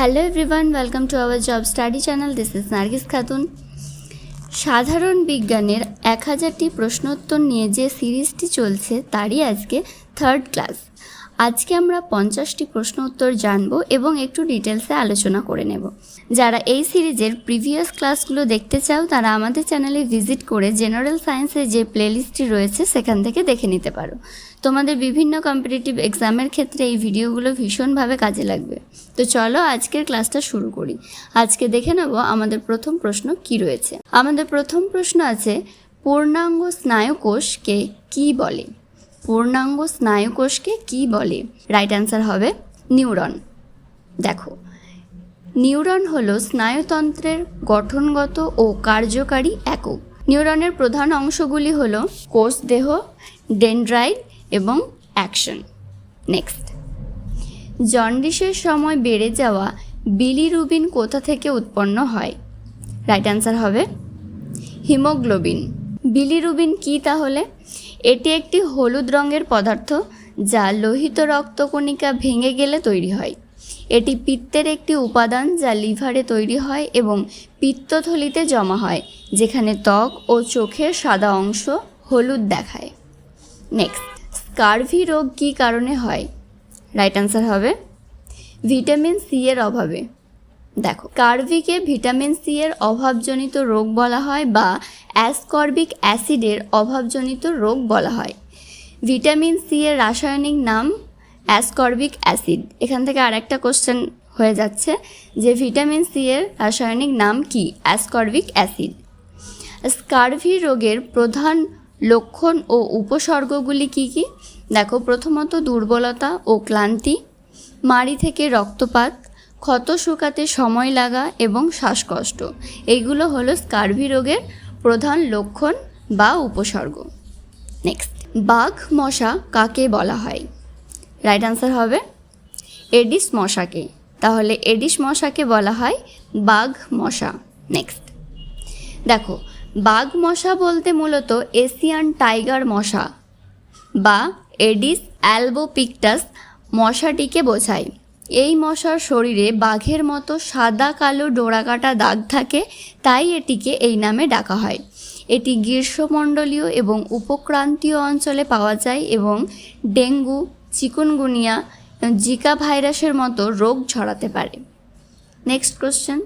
Hello everyone welcome to our job study channel this is Nargis Khatun সাধারণ বিজ্ঞানের এক হাজারটি প্রশ্নোত্তর নিয়ে যে সিরিজটি চলছে, তারই আজকে থার্ড ক্লাস আজকে আমরা পঞ্চাশটি প্রশ্ন উত্তর জানব এবং একটু ডিটেলসে আলোচনা করে নেব। যারা এই সিরিজের প্রিভিয়াস ক্লাসগুলো দেখতে চাও, তারা আমাদের চ্যানেলে ভিজিট করে জেনারেল সায়েন্সের যে প্লেলিস্টটি রয়েছে, সেখান থেকে দেখে নিতে পারো। তোমাদের বিভিন্ন কম্পিটিটিভ এক্সামের ক্ষেত্রে এই ভিডিওগুলো ভীষণভাবে কাজে লাগবে। তো চলো আজকের ক্লাসটা শুরু করি। আজকে দেখে নেব আমাদের প্রথম প্রশ্ন কি রয়েছে। আমাদের প্রথম প্রশ্ন আছে, পূর্ণাঙ্গ স্নায়ুকোষকে কি বলে? পূর্ণাঙ্গ স্নায়ুকোষকে কি বলে? রাইট অ্যান্সার হবে নিউরন। দেখো, নিউরন হলো স্নায়ুতন্ত্রের গঠনগত ও কার্যকারী একক। নিউরনের প্রধান অংশগুলি হল কোষ দেহ ডেন্ড্রাইট এবং অ্যাকশন। নেক্সট জন্ডিসের সময় বেড়ে যাওয়া বিলিরুবিন কোথা থেকে উৎপন্ন হয়? রাইট অ্যান্সার হবে হিমোগ্লোবিন। বিলিরুবিন কি তাহলে? এটি একটি হলুদ রঙের পদার্থ যা লোহিত রক্তকণিকা ভেঙে গেলে তৈরি হয়। এটি পিত্তের একটি উপাদান যা লিভারে তৈরি হয় এবং পিত্তথলিতে জমা হয়, যেখানে ত্বক ও চোখের সাদা অংশ হলুদ দেখায়। নেক্সট, স্কারভি রোগ কী কারণে হয়? রাইট অ্যান্সার হবে ভিটামিন সি এর অভাবে। দেখো, কার্ভিকে ভিটামিন সি এর অভাবজনিত রোগ বলা হয় বা অ্যাসকর্বিক অ্যাসিডের অভাবজনিত রোগ বলা হয়। ভিটামিন সি এর রাসায়নিক নাম অ্যাসকর্বিক অ্যাসিড। এখান থেকে আরেকটা কোশ্চেন হয়ে যাচ্ছে যে ভিটামিন সি এর রাসায়নিক নাম কি? Ascorbic acid. স্কারভি রোগের প্রধান লক্ষণ ও উপসর্গগুলি কি কি? দেখো, প্রথমত দুর্বলতা ও ক্লান্তি, মাড়ি থেকে রক্তপাত ক্ষত শুকাতে সময় লাগা এবং শ্বাসকষ্ট। এইগুলো হলো স্কার্ভি রোগের প্রধান লক্ষণ বা উপসর্গ। নেক্সট বাঘ মশা কাকে বলা হয়? রাইট আনসার হবে এডিস মশাকে। তাহলে এডিস মশাকে বলা হয় বাঘ মশা। নেক্সট দেখো, বাঘ মশা বলতে মূলত এশিয়ান টাইগার মশা বা এডিস অ্যালবোপিকটাস মশাটিকে বোঝায়। এই মশার শরীরে বাঘের মতো সাদা কালো ডোরাকাটা দাগ থাকে, তাই এটিকে এই নামে ডাকা হয়। এটি গ্রীষ্মমণ্ডলীয় এবং উপক্রান্তীয় অঞ্চলে পাওয়া যায় এবং ডেঙ্গু, চিকুনগুনিয়া, জিকা ভাইরাসের মতো রোগ ছড়াতে পারে। নেক্সট কোশ্চেন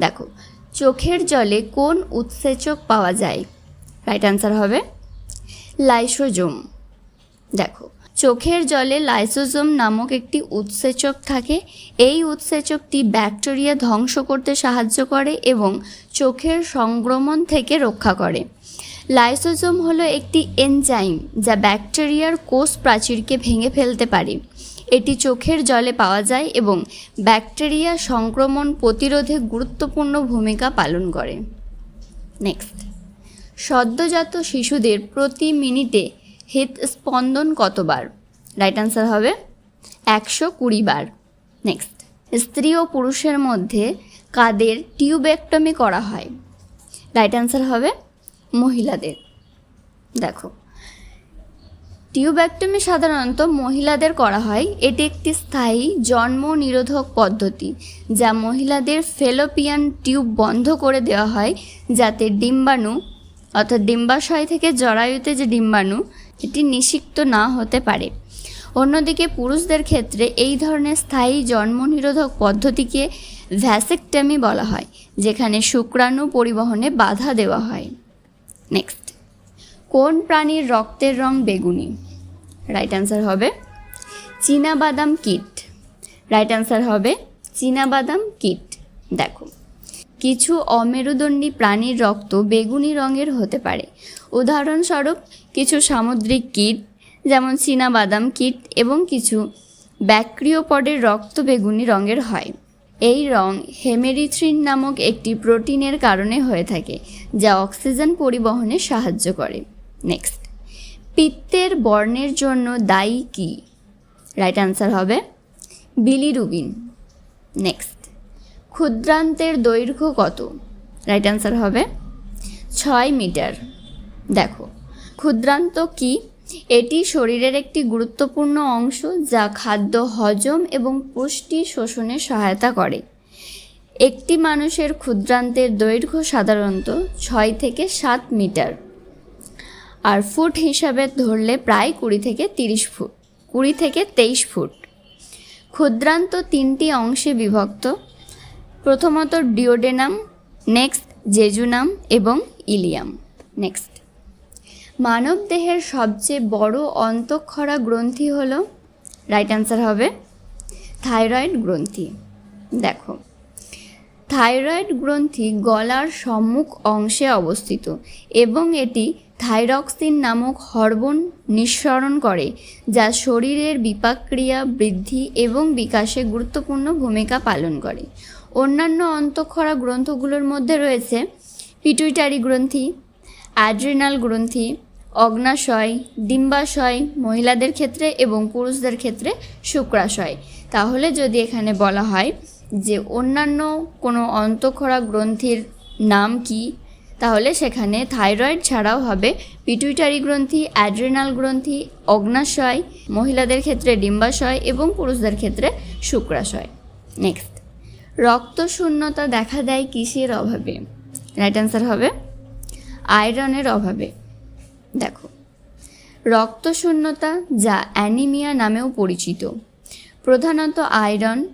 দেখো, চোখের জলে কোন উৎসেচক পাওয়া যায়? রাইট অ্যান্সার হবে লাইসোজোম দেখো চোখের জলে লাইসোজোম নামক একটি উৎসেচক থাকে। এই উৎসেচকটি ব্যাকটেরিয়া ধ্বংস করতে সাহায্য করে এবং চোখের সংক্রমণ থেকে রক্ষা করে। লাইসোজোম হলো একটি এনজাইম যা ব্যাকটেরিয়ার কোষ প্রাচীরকে ভেঙে ফেলতে পারে। এটি চোখের জলে পাওয়া যায় এবং ব্যাকটেরিয়া সংক্রমণ প্রতিরোধে গুরুত্বপূর্ণ ভূমিকা পালন করে। নেক্সট। সদ্যজাত শিশুদের প্রতি মিনিটে হৃদস্পন্দন কতবার? রাইট আনসার হবে একশো কুড়ি বার। নেক্সট স্ত্রী ও পুরুষের মধ্যে কাদের টিউবেক্টমি করা হয়? রাইট আনসার হবে মহিলাদের। দেখো টিউব্যাক্টমি সাধারণত মহিলাদের করা হয়। এটি একটি স্থায়ী জন্ম নিরোধক পদ্ধতি যা মহিলাদের ফেলোপিয়ান টিউব বন্ধ করে দেওয়া হয় যাতে ডিম্বাণু, অর্থাৎ ডিম্বাশয় থেকে জরায়ুতে যে ডিম্বাণু এটি নিষিক্ত না হতে পারে। অন্যদিকে পুরুষদের ক্ষেত্রে এই ধরনের স্থায়ী জন্ম নিরোধক পদ্ধতিকে ভ্যাসেকটমি বলা হয়, যেখানে শুক্রাণু পরিবহনে বাধা দেওয়া হয়। নেক্সট। কোন প্রাণীর রক্তের রং বেগুনি? রাইট অ্যান্সার হবে বাদাম কিট। রাইট অ্যান্সার হবে বাদাম কিট। দেখো, কিছু অমেরুদণ্ডী প্রাণীর রক্ত বেগুনি রঙের হতে পারে। উদাহরণস্বরূপ কিছু সামুদ্রিক কীট, যেমন বাদাম কীট এবং কিছু ব্যাক্রিওপডের রক্ত বেগুনি রঙের হয়। এই রং হেমেরিথ্রিন নামক একটি প্রোটিনের কারণে হয়ে থাকে, যা অক্সিজেন পরিবহনে সাহায্য করে। নেক্সট। পিত্তের বর্ণের জন্য দায়ী কি? রাইট অ্যান্সার হবে বিলিরুবিন। নেক্সট। ক্ষুদ্রান্তের দৈর্ঘ্য কত? রাইট অ্যান্সার হবে ছয় মিটার। দেখো ক্ষুদ্রান্ত কি? এটি শরীরের একটি গুরুত্বপূর্ণ অংশ যা খাদ্য হজম এবং পুষ্টি শোষণে সহায়তা করে। একটি মানুষের ক্ষুদ্রান্তের দৈর্ঘ্য সাধারণত ছয় থেকে সাত মিটার আর ফুট হিসাবে ধরলে প্রায় কুড়ি থেকে তিরিশ ফুট, কুড়ি থেকে তেইশ ফুট। ক্ষুদ্রান্ত তিনটি অংশে বিভক্ত, প্রথমত ডিওডেনাম, নেক্সট জেজুনাম এবং ইলিয়াম। নেক্সট। মানব দেহের সবচেয়ে বড় অন্তঃক্ষরা গ্রন্থি হলো রাইট অ্যান্সার হবে থাইরয়েড গ্রন্থি। দেখো, থাইরয়েড গ্রন্থি গলার সম্মুখ অংশে অবস্থিত এবং এটি থাইরক্সিন নামক হরমোন নিঃসরণ করে, যা শরীরের বিপাকক্রিয়া বৃদ্ধি এবং বিকাশে গুরুত্বপূর্ণ ভূমিকা পালন করে। অন্যান্য অন্তঃক্ষরা গ্রন্থগুলোর মধ্যে রয়েছে পিটুইটারি গ্রন্থি অ্যাড্রিনাল গ্রন্থি, অগ্নাশয়, ডিম্বাশয়, মহিলাদের ক্ষেত্রে এবং পুরুষদের ক্ষেত্রে শুক্রাশয়। তাহলে যদি এখানে বলা হয় যে অন্যান্য কোনো অন্তঃক্ষরা গ্রন্থির নাম কি, তাহলে সেখানে থাইরয়েড ছাড়াও হবে পিটুইটারি গ্রন্থি অ্যাড্রিনাল গ্রন্থি, অগ্নাশয়, মহিলাদের ক্ষেত্রে ডিম্বাশয় এবং পুরুষদের ক্ষেত্রে শুক্রাশয়। নেক্সট রক্ত শূন্যতা দেখা দেয় কিসের অভাবে? রাইট অ্যান্সার হবে আয়রনের অভাবে। দেখো, রক্তশূন্যতা যা অ্যানিমিয়া নামেও পরিচিত। প্রধানত আয়রন,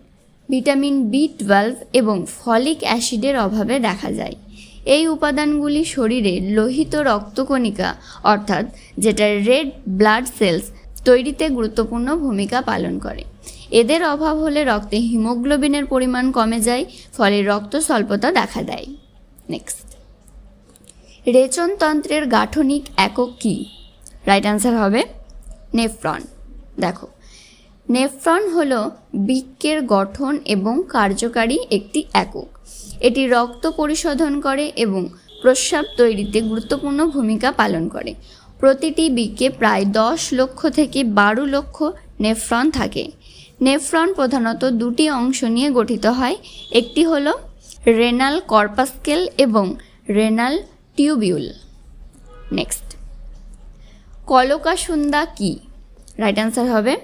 ভিটামিন বি টুয়েলভ এবং ফলিক অ্যাসিডের অভাবে দেখা যায়। এই উপাদানগুলি শরীরে লোহিত রক্তকণিকা, অর্থাৎ যেটা রেড ব্লাড সেলস তৈরিতে গুরুত্বপূর্ণ ভূমিকা পালন করে। এদের অভাব হলে রক্তে হিমোগ্লোবিনের পরিমাণ কমে যায়, ফলে রক্ত স্বল্পতা দেখা দেয়। নেক্সট রেচনতন্ত্রের গাঠনিক একক কী? রাইট অ্যান্সার হবে নেফ্রন। দেখো, নেফ্রন হল বৃক্কের গঠন এবং কার্যকারী একটি একক। এটি রক্ত পরিশোধন করে এবং প্রস্রাব তৈরিতে গুরুত্বপূর্ণ ভূমিকা পালন করে। প্রতিটি বৃক্কে প্রায় দশ লক্ষ থেকে বারো লক্ষ নেফ্রন থাকে। নেফ্রন প্রধানত দুটি অংশ নিয়ে গঠিত হয়। একটি হল রেনাল কর্পাস্কেল এবং রেনাল টিউবিউল। নেক্সট কলকাসুন্দা কি? রাইট অ্যান্সার হবে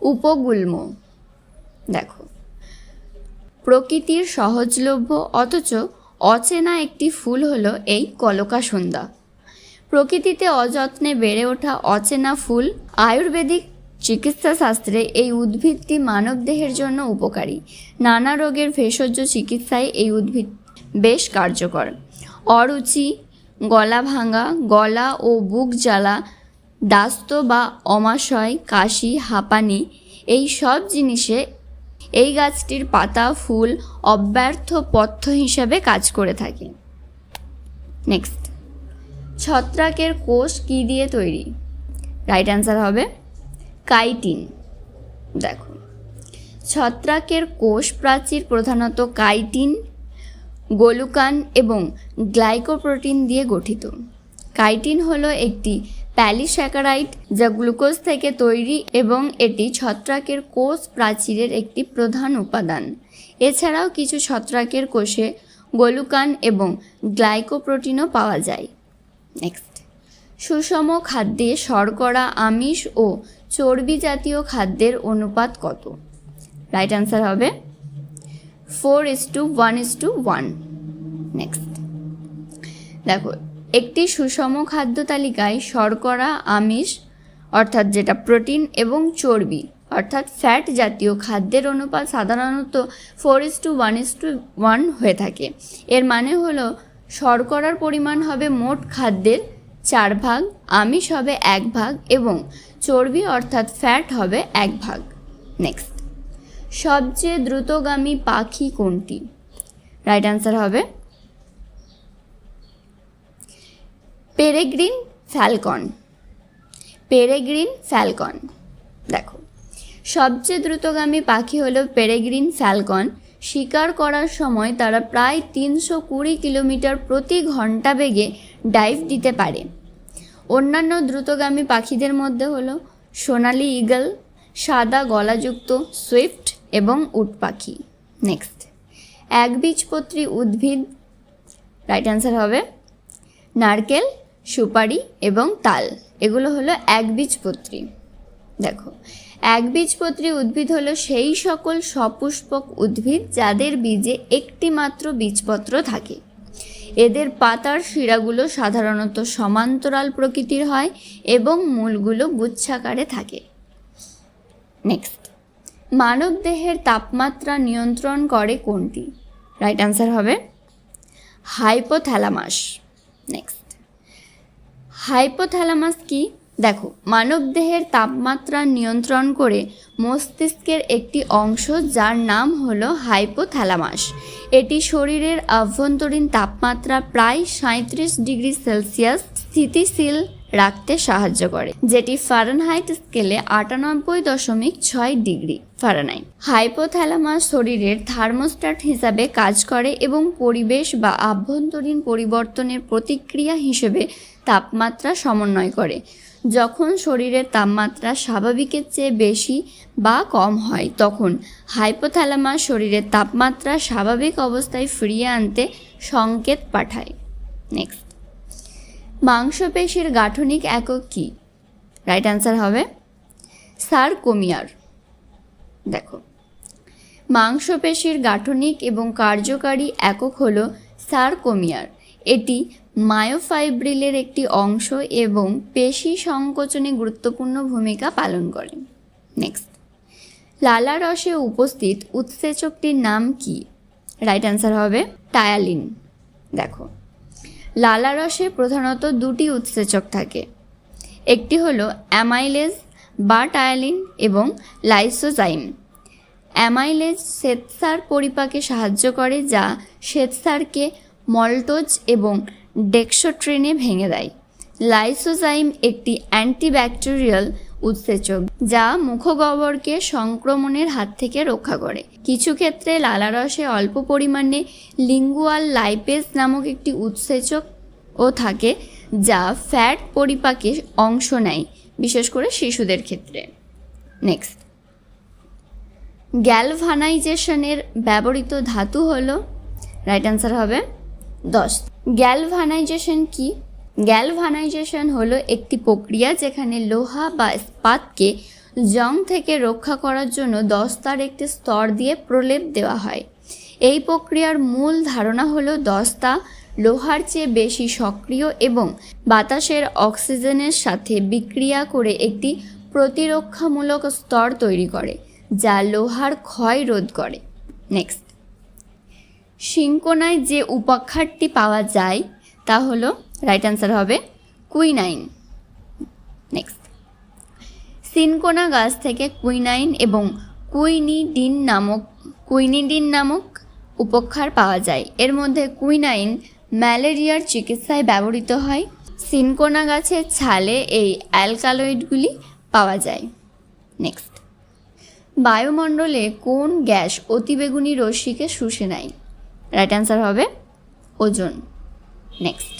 উপগুল্ম। দেখো। প্রকৃতির সহজলভ্য, অথচ অচেনা একটি ফুল হলো এই কলকাসুন্দা। প্রকৃতিতে অযত্নে বেড়ে ওঠা অচেনা ফুল আয়ুর্বেদিক চিকিৎসা শাস্ত্রে এই উদ্ভিদটি মানবদেহের জন্য উপকারী। নানা রোগের ভেষজ চিকিৎসায় এই উদ্ভিদ বেশ কার্যকর। অরুচি, গলা ভাঙা, গলা ও বুক জ্বালা, দাস্ত বা অমাশয়, কাশি, হাঁপানি, এই সব জিনিসে এই গাছটির পাতা, ফুল অব্যর্থ পথ্য হিসাবে কাজ করে থাকে। নেক্সট ছত্রাকের কোষ কী দিয়ে তৈরি? রাইট অ্যান্সার হবে কাইটিন। দেখো, ছত্রাকের কোষ প্রাচীর প্রধানত কাইটিন গোলুকান এবং গ্লাইকোপ্রোটিন দিয়ে গঠিত। কাইটিন হলো একটি প্যালিস্যাকারাইট যা গ্লুকোজ থেকে তৈরি এবং এটি ছত্রাকের কোষ প্রাচীরের একটি প্রধান উপাদান। এছাড়াও কিছু ছত্রাকের কোষে গোলুকান এবং গ্লাইকোপ্রোটিনও পাওয়া যায়। নেক্সট সুষম খাদ্যে শর্করা, আমিষ ও চর্বি জাতীয় খাদ্যের অনুপাত কত? রাইট অ্যান্সার হবে four is to one is to one. Next. দেখো, একটি সুষম খাদ্য তালিকায় শর্করা, আমিষ, অর্থাৎ যেটা প্রোটিন এবং চর্বি, অর্থাৎ ফ্যাট জাতীয় খাদ্যের অনুপাত সাধারণত four is to one is to one হয়ে থাকে। এর মানে হলো শর্করার পরিমাণ হবে মোট খাদ্যের চার ভাগ, আমিষ হবে এক ভাগ এবং চর্বি অর্থাৎ ফ্যাট হবে এক ভাগ। নেক্সট। সবচেয়ে দ্রুতগামী পাখি কোনটি? রাইট অ্যান্সার হবে পেরেগ্রিন ফ্যালকন। Peregrine falcon. দেখো, সবচেয়ে দ্রুতগামী পাখি হলো পেরেগ্রিন ফ্যালকন। শিকার করার সময় তারা প্রায় তিনশো কুড়ি কিলোমিটার প্রতি ঘণ্টা বেগে ডাইভ দিতে পারে। অন্যান্য দ্রুতগামী পাখিদের মধ্যে হলো সোনালি ইগল সাদা গলাযুক্ত, সুইফট এবং উট পাখি। নেক্সট একবীজপত্রী উদ্ভিদ। রাইট অ্যান্সার হবে নারকেল, সুপারি এবং তাল। এগুলো হলো একবীজপত্রী দেখো একবীজপত্রী উদ্ভিদ হলো সেই সকল সপুষ্পক উদ্ভিদ যাদের বীজে একটি মাত্র বীজপত্র থাকে। এদের পাতার শিরাগুলো সাধারণত সমান্তরাল প্রকৃতির হয় এবং মূলগুলো গুচ্ছাকারে থাকে। নেক্সট মানব দেহের তাপমাত্রা নিয়ন্ত্রণ করে কোনটি? রাইট অ্যান্সার হবে হাইপোথ্যালামাস নেক্সট হাইপোথ্যালামাস কি? দেখো মানবদেহের তাপমাত্রা নিয়ন্ত্রণ করে মস্তিষ্কের একটি অংশ যার নাম হলো হাইপোথ্যালামাস এটি শরীরের আভ্যন্তরীণ তাপমাত্রা প্রায় সাঁত্রিশ ডিগ্রি সেলসিয়াস স্থিতিশীল রাখতে সাহায্য করে, যেটি ফারেনহাইট স্কেলে আটানব্বই দশমিক ছয় ডিগ্রি ফারেনহাইট হাইপোথ্যালামাস শরীরের থার্মোস্ট্যাট হিসাবে কাজ করে এবং পরিবেশ বা আভ্যন্তরীণ পরিবর্তনের প্রতিক্রিয়া হিসেবে তাপমাত্রা সমন্বয় করে। যখন শরীরের তাপমাত্রা স্বাভাবিকের চেয়ে বেশি বা কম হয়, তখন হাইপোথ্যালামাস শরীরের তাপমাত্রা স্বাভাবিক অবস্থায় ফিরিয়ে আনতে সংকেত পাঠায়। নেক্সট মাংসপেশির গাঠনিক একক কী? রাইট অ্যান্সার হবে সারকোমিয়ার। দেখো, মাংসপেশির গাঠনিক এবং কার্যকারী একক হল সারকোমিয়ার। এটি মায়োফাইব্রিলের একটি অংশ এবং পেশি সংকোচনে গুরুত্বপূর্ণ ভূমিকা পালন করে। নেক্সট লালা রসে উপস্থিত উৎসেচকটির নাম কি? রাইট অ্যান্সার হবে টায়ালিন। দেখো লালা রসে প্রধানত দুটি উৎসেচক থাকে। একটি হলো অ্যামাইলেজ বা টায়ালিন এবং লাইসোজাইম। অ্যামাইলেজ শ্বেতসার পরিপাকে সাহায্য করে যা শ্বেতসারকে মল্টোজ এবং ডেক্সোট্রেনে ভেঙে দেয়। লাইসোজাইম একটি অ্যান্টিব্যাকটেরিয়াল উৎসেচক, যা মুখগহ্বরকে সংক্রমণের হাত থেকে রক্ষা করে। কিছু ক্ষেত্রে লালারসে অল্প পরিমাণে লিঙ্গুয়াল লাইপেজ নামক একটি উৎসেচক ও থাকে, যা ফ্যাট পরিপাকে অংশ নেয়, বিশেষ করে শিশুদের ক্ষেত্রে। নেক্সট। গ্যালভানাইজেশনের ব্যবহৃত ধাতু হল, রাইট অ্যান্সার হবে, দশ। গ্যালভানাইজেশন কি? গ্যালভানাইজেশন হলো একটি প্রক্রিয়া যেখানে লোহা বা ইস্পাতকে জং থেকে রক্ষা করার জন্য দস্তার একটি স্তর দিয়ে প্রলেপ দেওয়া হয়। এই প্রক্রিয়ার মূল ধারণা হলো দস্তা লোহার চেয়ে বেশি সক্রিয় এবং বাতাসের অক্সিজেনের সাথে বিক্রিয়া করে একটি প্রতিরক্ষামূলক স্তর তৈরি করে, যা লোহার ক্ষয় রোধ করে। নেক্সট সিঙ্কোনায় যে উপাখ্যানটি পাওয়া যায় তা হলো রাইট অ্যান্সার হবে কুইনাইন নেক্সট সিনকোনা গাছ থেকে কুইনাইন এবং কুইনিডিন নামক কুইনিডিন নামক উপক্ষার পাওয়া যায়। এর মধ্যে কুইনাইন ম্যালেরিয়ার চিকিৎসায় ব্যবহৃত হয়। সিনকোনা গাছের ছালে এই অ্যালকালয়েডগুলি পাওয়া যায়। নেক্সট বায়ুমণ্ডলে কোন গ্যাস অতিবেগুনি রশ্মিকে শুষে নেয়? রাইট অ্যান্সার হবে ওজন। নেক্সট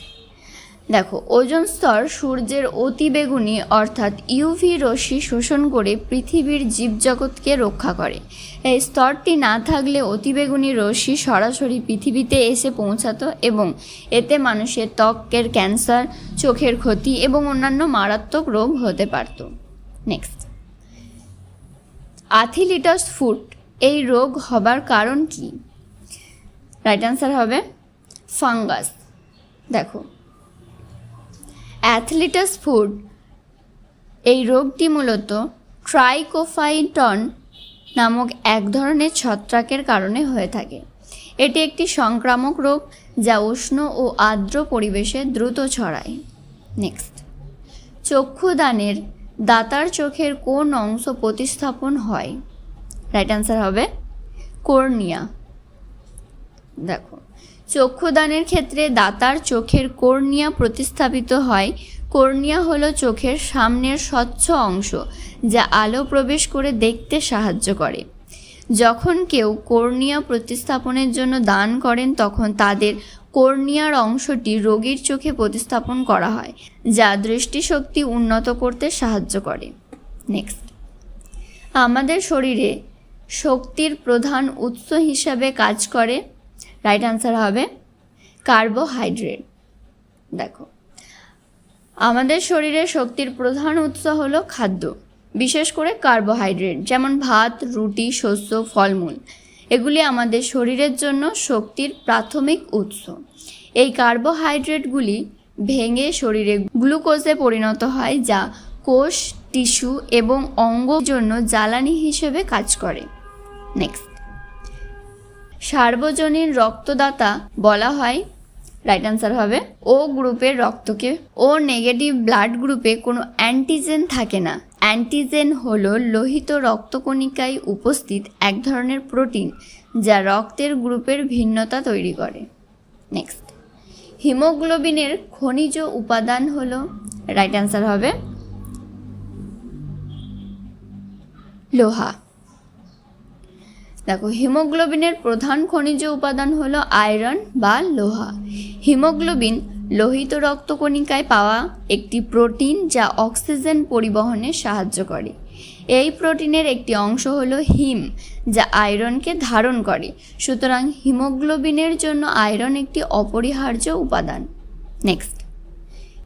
দেখো, ওজন স্তর সূর্যের অতিবেগুনি অর্থাৎ ইউভি রশ্মি শোষণ করে পৃথিবীর জীবজগৎকে রক্ষা করে। এই স্তরটি না থাকলে অতিবেগুনি রশ্মি সরাসরি পৃথিবীতে এসে পৌঁছাতো এবং এতে মানুষের ত্বকের ক্যান্সার, চোখের ক্ষতি এবং অন্যান্য মারাত্মক রোগ হতে পারত। নেক্সট আথিলিটাস ফুট, এই রোগ হবার কারণ কি? রাইট অ্যান্সার হবে ফাঙ্গাস। দেখো। অ্যাথলিটাস ফুড এই রোগটি মূলত ট্রাইকোফাইটন নামক এক ধরনের ছত্রাকের কারণে হয়ে থাকে। এটি একটি সংক্রামক রোগ যা উষ্ণ ও আর্দ্র পরিবেশে দ্রুত ছড়ায়। নেক্সট চক্ষুদানের দাতার চোখের কোন অংশ প্রতিস্থাপন হয়? রাইট অ্যান্সার হবে কর্নিয়া। দেখো চক্ষুদানের ক্ষেত্রে দাতার চোখের কর্নিয়া প্রতিস্থাপিত হয়। কর্নিয়া হলো চোখের সামনের স্বচ্ছ অংশ, যা আলো প্রবেশ করে দেখতে সাহায্য করে। যখন কেউ কর্নিয়া প্রতিস্থাপনের জন্য দান করেন, তখন তাদের কর্নিয়ার অংশটি রোগীর চোখে প্রতিস্থাপন করা হয়, যা দৃষ্টিশক্তি উন্নত করতে সাহায্য করে। নেক্সট আমাদের শরীরে শক্তির প্রধান উৎস হিসাবে কাজ করে রাইট আনসার হবে কার্বোহাইড্রেট দেখো, আমাদের শরীরে শক্তির প্রধান উৎস হলো খাদ্য, বিশেষ করে কার্বোহাইড্রেট যেমন ভাত, রুটি, শস্য, ফলমূল। এগুলি আমাদের শরীরের জন্য শক্তির প্রাথমিক উৎস। এই কার্বোহাইড্রেটগুলি ভেঙে শরীরে গ্লুকোজে পরিণত হয়, যা কোষ টিস্যু এবং অঙ্গ জন্য জ্বালানি হিসেবে কাজ করে। নেক্সট সার্বজনীন রক্তদাতা বলা হয় রাইট আনসার হবে ও গ্রুপের রক্তকে। ও নেগেটিভ ব্লাড গ্রুপে কোনো অ্যান্টিজেন থাকে না। অ্যান্টিজেন হল লোহিত রক্তকণিকায় উপস্থিত এক ধরনের প্রোটিন যা রক্তের গ্রুপের ভিন্নতা তৈরি করে। নেক্সট হিমোগ্লোবিনের খনিজ উপাদান হল রাইট অ্যান্সার হবে, লোহা। দেখো, হিমোগ্লোবিনের প্রধান খনিজ উপাদান হলো আয়রন বা লোহা। হিমোগ্লোবিন লোহিত রক্তকণিকায় পাওয়া একটি প্রোটিন যা অক্সিজেন পরিবহনে সাহায্য করে। এই প্রোটিনের একটি অংশ হলো হিম, যা আয়রনকে ধারণ করে। সুতরাং হিমোগ্লোবিনের জন্য আয়রন একটি অপরিহার্য উপাদান। নেক্সট।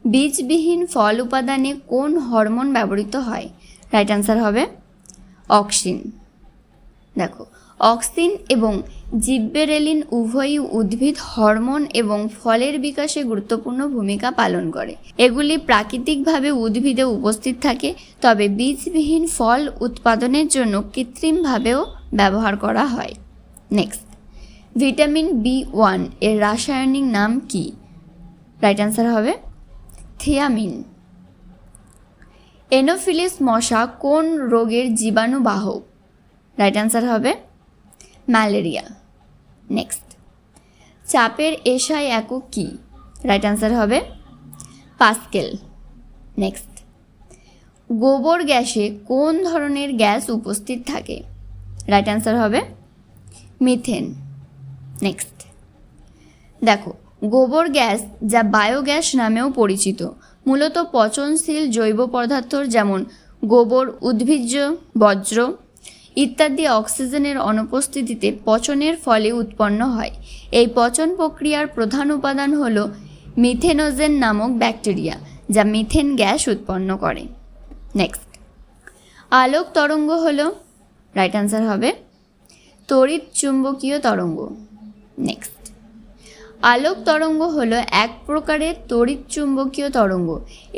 বীজবিহীন ফল উপাদানে কোন হরমোন ব্যবহৃত হয়? রাইট অ্যান্সার হবে অক্সিন। দেখো অক্সিন এবং জিব্বেরেলিন উভয়ই উদ্ভিদ, হরমোন এবং ফলের বিকাশে গুরুত্বপূর্ণ ভূমিকা পালন করে। এগুলি প্রাকৃতিকভাবে উদ্ভিদে উপস্থিত থাকে, তবে বীজবিহীন ফল উৎপাদনের জন্য কৃত্রিমভাবেও ব্যবহার করা হয়। নেক্সট ভিটামিন বি ওয়ানের রাসায়নিক নাম কি? রাইট অ্যান্সার হবে থিয়ামিন। এনোফিলিস মশা কোন রোগের জীবাণুবাহক? রাইট অ্যান্সার হবে ম্যালেরিয়া। নেক্সট। চাপের এসআই একক কী? রাইট অ্যান্সার হবে পাস্কেল। নেক্সট। গোবর গ্যাসে কোন ধরনের গ্যাস উপস্থিত থাকে? রাইট অ্যান্সার হবে মিথেন। নেক্সট। দেখো, গোবর গ্যাস যা বায়োগ্যাস নামেও পরিচিত, মূলত পচনশীল জৈব পদার্থ যেমন গোবর, উদ্ভিজ্জ, বজ্র ইত্যাদি অক্সিজেনের অনুপস্থিতিতে পচনের ফলে উৎপন্ন হয়। এই পচন প্রক্রিয়ার প্রধান উপাদান হল মিথেনোজেন নামক ব্যাকটেরিয়া, যা মিথেন গ্যাস উৎপন্ন করে। নেক্সট আলোক তরঙ্গ হল রাইট অ্যান্সার হবে, তড়িৎ চুম্বকীয় তরঙ্গ। নেক্সট আলোক তরঙ্গ হল এক প্রকারের তড়িৎ চুম্বকীয় তরঙ্গ।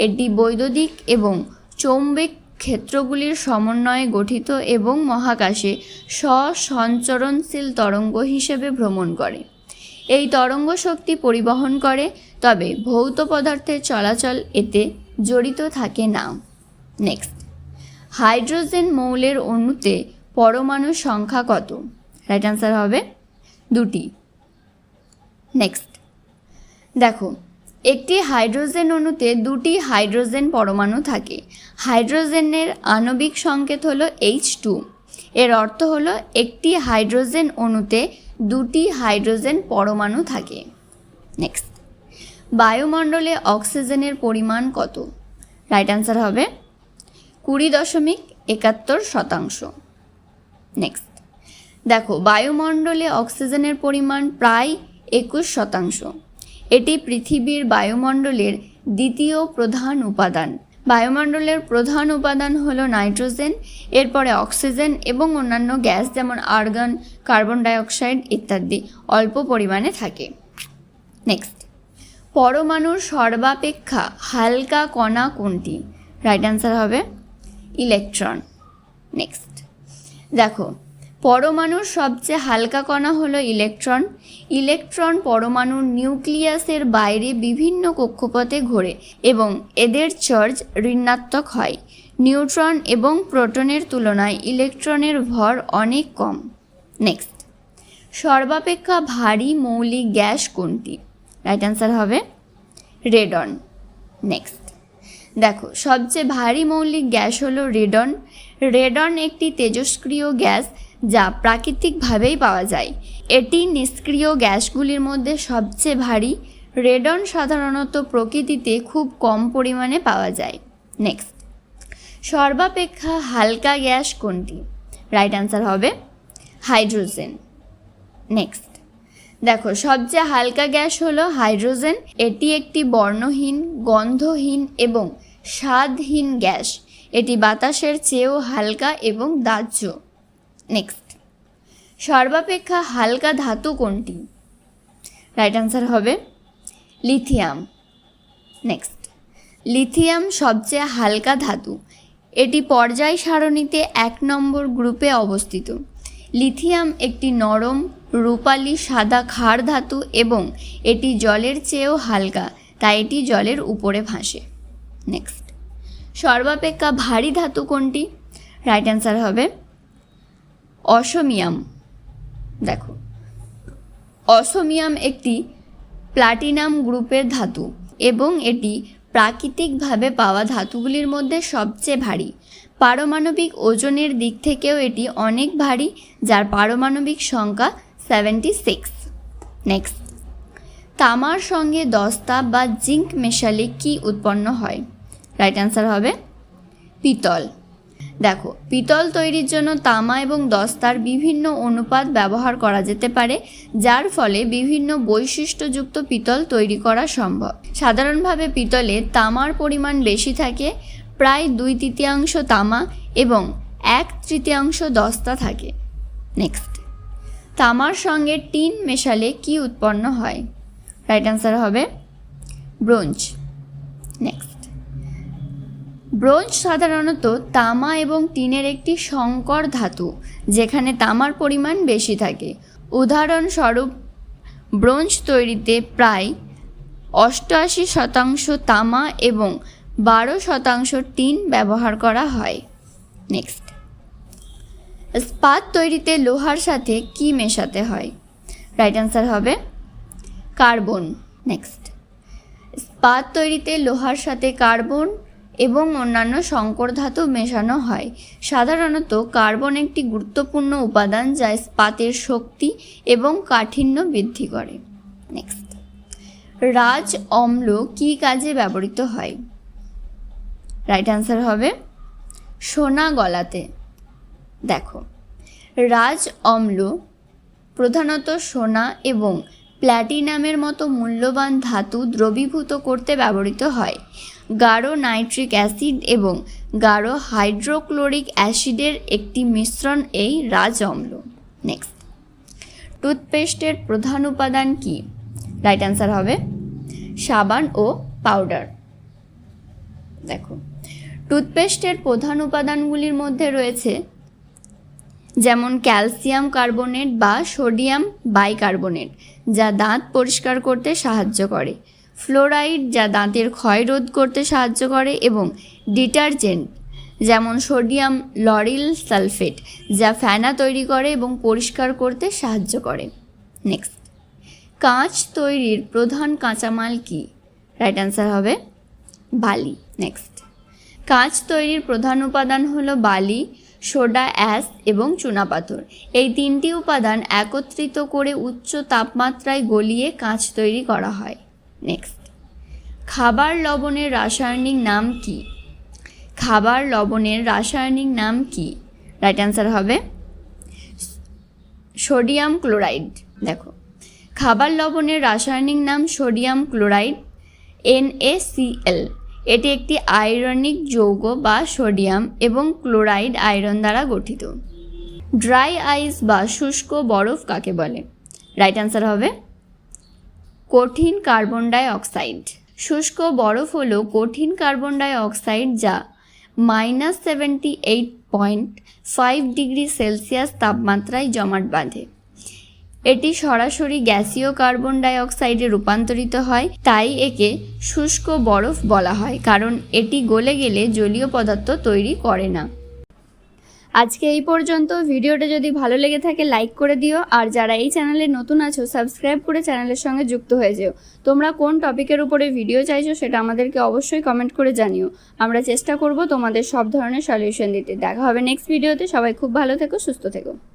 এটি বৈদ্যুতিক এবং চৌম্বক ক্ষেত্রগুলির সমন্বয়ে গঠিত এবং মহাকাশে স্বসঞ্চরণশীল তরঙ্গ হিসেবে ভ্রমণ করে। এই তরঙ্গ শক্তি পরিবহন করে, তবে ভৌত পদার্থের চলাচল এতে জড়িত থাকে না। নেক্সট। হাইড্রোজেন মৌলের অণুতে পরমাণুর সংখ্যা কত? রাইট অ্যান্সার হবে দুটি। নেক্সট। দেখো একটি হাইড্রোজেন অণুতে দুটি হাইড্রোজেন পরমাণু থাকে। হাইড্রোজেনের আণবিক সংকেত হলো এইচ টু এর অর্থ হলো একটি হাইড্রোজেন অণুতে দুটি হাইড্রোজেন পরমাণু থাকে। নেক্সট বায়ুমণ্ডলে অক্সিজেনের পরিমাণ কত? রাইট অ্যান্সার হবে কুড়ি দশমিক একাত্তর শতাংশ। নেক্সট দেখো, বায়ুমণ্ডলে অক্সিজেনের পরিমাণ প্রায় একুশ শতাংশ। এটি পৃথিবীর বায়ুমণ্ডলের দ্বিতীয় প্রধান উপাদান। বায়ুমণ্ডলের প্রধান উপাদান হলো নাইট্রোজেন, এরপরে অক্সিজেন এবং অন্যান্য গ্যাস যেমন আর্গন, কার্বন ডাইঅক্সাইড ইত্যাদি অল্প পরিমাণে থাকে। নেক্সট। পরমাণুর সর্বাপেক্ষা হালকা কণা কোনটি? রাইট অ্যান্সার হবে ইলেকট্রন। নেক্সট। দেখো পরমাণুর সবচেয়ে হালকা কণা হলো ইলেকট্রন। ইলেকট্রন পরমাণুর নিউক্লিয়াসের বাইরে বিভিন্ন কক্ষপথে ঘোরে এবং এদের চার্জ ঋণাত্মক হয়। নিউট্রন এবং প্রোটনের তুলনায় ইলেকট্রনের ভর অনেক কম। নেক্সট। সর্বাপেক্ষা ভারী মৌলিক গ্যাস কোনটি? রাইট অ্যান্সার হবে রেডন। নেক্সট। দেখো, সবচেয়ে ভারী মৌলিক গ্যাস হলো রেডন। রেডন একটি তেজস্ক্রিয় গ্যাস যা প্রাকৃতিকভাবেই পাওয়া যায়। এটি নিষ্ক্রিয় গ্যাসগুলির মধ্যে সবচেয়ে ভারী। রেডন সাধারণত প্রকৃতিতে খুব কম পরিমাণে পাওয়া যায়। নেক্সট। সর্বাপেক্ষা হালকা গ্যাস কোনটি? রাইট অ্যান্সার হবে হাইড্রোজেন। নেক্সট। দেখো, সবচেয়ে হালকা গ্যাস হলো হাইড্রোজেন। এটি একটি বর্ণহীন, গন্ধহীন এবং স্বাদহীন গ্যাস। এটি বাতাসের চেয়েও হালকা এবং দাহ্য। নেক্সট সর্বাপেক্ষা হালকা ধাতু কোনটি? রাইট অ্যান্সার হবে লিথিয়াম নেক্সট লিথিয়াম সবচেয়ে হালকা ধাতু। এটি পর্যায় সারণীতে এক নম্বর গ্রুপে অবস্থিত। লিথিয়াম একটি নরম, রূপালি, সাদা ক্ষার ধাতু এবং এটি জলের চেয়েও হালকা, তাই এটি জলের উপরে ভাসে। নেক্সট সর্বাপেক্ষা ভারী ধাতু কোনটি? রাইট অ্যান্সার হবে অসমিয়াম। দেখো। অসমিয়াম একটি প্লাটিনাম গ্রুপের ধাতু এবং এটি প্রাকৃতিকভাবে পাওয়া ধাতুগুলির মধ্যে সবচেয়ে ভারী। পারমাণবিক ওজনের দিক থেকেও এটি অনেক ভারী, যার পারমাণবিক সংখ্যা সেভেন্টি সিক্স নেক্সট তামার সঙ্গে দস্তা বা জিঙ্ক মেশালে কি উৎপন্ন হয়? রাইট অ্যান্সার হবে পিতল। দেখো, পিতল তৈরির জন্য তামা এবং দস্তার বিভিন্ন অনুপাত ব্যবহার করা যেতে পারে, যার ফলে বিভিন্ন বৈশিষ্ট্যযুক্ত পিতল তৈরি করা সম্ভব। সাধারণভাবে পিতলে তামার পরিমাণ বেশি থাকে, প্রায় দুই তৃতীয়াংশ তামা এবং এক তৃতীয়াংশ দস্তা থাকে। নেক্সট তামার সঙ্গে টিন মেশালে কি উৎপন্ন হয়? রাইট অ্যান্সার হবে ব্রোঞ্জ। নেক্সট ব্রোঞ্জ সাধারণত তামা এবং টিনের একটি সংকর ধাতু, যেখানে তামার পরিমাণ বেশি থাকে। উদাহরণস্বরূপ, ব্রোঞ্জ তৈরিতে প্রায় অষ্টআশি শতাংশ তামা এবং বারো শতাংশ টিন ব্যবহার করা হয়। নেক্সট। স্পাত তৈরিতে লোহার সাথে কি মেশাতে হয়? রাইট অ্যান্সার হবে কার্বন। নেক্সট। স্পাত তৈরিতে লোহার সাথে কার্বন এবং অন্যান্য সংকর ধাতু মেশানো হয়। সাধারণত কার্বন একটি গুরুত্বপূর্ণ উপাদান যা ইস্পাতের শক্তি এবং কাঠিন্য বৃদ্ধি করে। নেক্সট রাজ অম্ল কী কাজে ব্যবহৃত হয়? রাইট অ্যান্সার হবে সোনা গলাতে। দেখো, রাজ অম্ল প্রধানত সোনা এবং প্ল্যাটিনামের মতো মূল্যবান ধাতু দ্রবীভূত করতে ব্যবহৃত হয়। গাঢ় নাইট্রিক অ্যাসিড এবং গাঢ় হাইড্রোক্লোরিক অ্যাসিডের একটি মিশ্রণ এই রাজ অম্ল। নেক্সট টুথপেস্টের প্রধান উপাদান কি? রাইট অ্যান্সার হবে সাবান ও পাউডার। দেখো, টুথপেস্টের প্রধান উপাদানগুলির মধ্যে রয়েছে যেমন ক্যালসিয়াম কার্বনেট বা সোডিয়াম বাইকার্বনেট, যা দাঁত পরিষ্কার করতে সাহায্য করে। ফ্লোরাইড যা দাঁতের ক্ষয় রোধ করতে সাহায্য করে এবং ডিটারজেন্ট, যেমন সোডিয়াম লরিল সালফেট, যা ফ্যানা তৈরি করে এবং পরিষ্কার করতে সাহায্য করে। নেক্সট কাঁচ তৈরির প্রধান কাঁচামাল কি? রাইট অ্যান্সার হবে বালি। নেক্সট কাঁচ তৈরির প্রধান উপাদান হলো বালি, সোডা, অ্যাস এবং চুনাপাথর এই তিনটি উপাদান একত্রিত করে উচ্চ তাপমাত্রায় গলিয়ে কাঁচ তৈরি করা হয়। নেক্সট খাবার লবণের রাসায়নিক নাম কি? খাবার লবণের রাসায়নিক নাম কি? রাইট অ্যান্সার হবে সোডিয়াম ক্লোরাইড। দেখো, খাবার লবণের রাসায়নিক নাম সোডিয়াম ক্লোরাইড এনএসিএল এটি একটি আয়রনিক যৌগ বা সোডিয়াম এবং ক্লোরাইড আয়রন দ্বারা গঠিত। ড্রাই আইস বা শুষ্ক বরফ কাকে বলে? রাইট অ্যান্সার হবে কঠিন কার্বন ডাই অক্সাইড শুষ্ক বরফ হল কঠিন কার্বন ডাই অক্সাইড যা minus seventy eight point five degree Celsius তাপমাত্রায় জমাট বাঁধে। এটি সরাসরি গ্যাসীয় কার্বন ডাই অক্সাইডে রূপান্তরিত হয়, তাই একে শুষ্ক বরফ বলা হয়, কারণ এটি গলে গেলে জলীয় পদার্থ তৈরি করে না। আজকে এই পর্যন্ত। ভিডিওটা যদি ভালো লেগে থাকে লাইক করে দিও। আর যারা এই চ্যানেলে নতুন আছো সাবস্ক্রাইব করে চ্যানেলের সঙ্গে যুক্ত হয়ে যেও। তোমরা কোন টপিকের উপরে ভিডিও চাইছো, সেটা আমাদেরকে অবশ্যই কমেন্ট করে জানিও। আমরা চেষ্টা করব তোমাদের সব ধরনের সলিউশন দিতে। দেখা হবে নেক্সট ভিডিওতে সবাই খুব ভালো থেকো, সুস্থ থেকো।